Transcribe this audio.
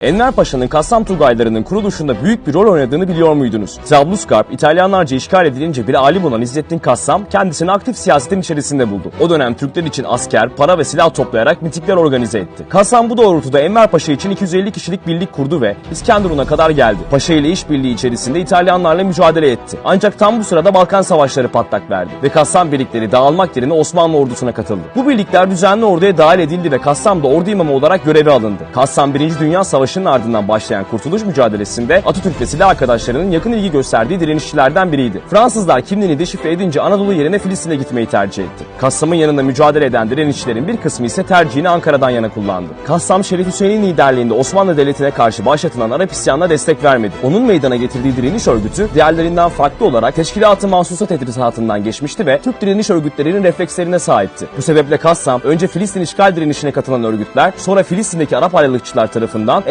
Enver Paşa'nın Kassam Tugayları'nın kuruluşunda büyük bir rol oynadığını biliyor muydunuz? Trablusgarp İtalyanlarca işgal edilince bir alim olan İzzettin Kassam kendisini aktif siyasetin içerisinde buldu. O dönem Türkler için asker, para ve silah toplayarak mitikler organize etti. Kassam bu doğrultuda Enver Paşa için 250 kişilik birlik kurdu ve İskenderun'a kadar geldi. Paşa ile işbirliği içerisinde İtalyanlarla mücadele etti. Ancak tam bu sırada Balkan Savaşları patlak verdi ve Kassam birlikleri dağılmak yerine Osmanlı ordusuna katıldı. Bu birlikler düzenli orduya dahil edildi ve Kassam da ordu imamı olarak göreve alındı. Kassam 1. Dünya Savaşı'nın ardından başlayan kurtuluş mücadelesinde Atatürk ve silah arkadaşlarının yakın ilgi gösterdiği direnişçilerden biriydi. Fransızlar kimliğini deşifre edince Anadolu yerine Filistin'e gitmeyi tercih etti. Kassam'ın yanında mücadele eden direnişçilerin bir kısmı ise tercihini Ankara'dan yana kullandı. Kassam Şerif Hüseyin'in liderliğinde Osmanlı Devleti'ne karşı başlatılan Arap isyanına destek vermedi. Onun meydana getirdiği direniş örgütü diğerlerinden farklı olarak Teşkilat-ı Mahsusat tedrisatından geçmişti ve Türk direniş örgütlerinin reflekslerine sahipti. Bu sebeple Kassam önce Filistin işgal direnişine katılan örgütler sonra Filistin'deki Arap ayrılıkçılar tarafından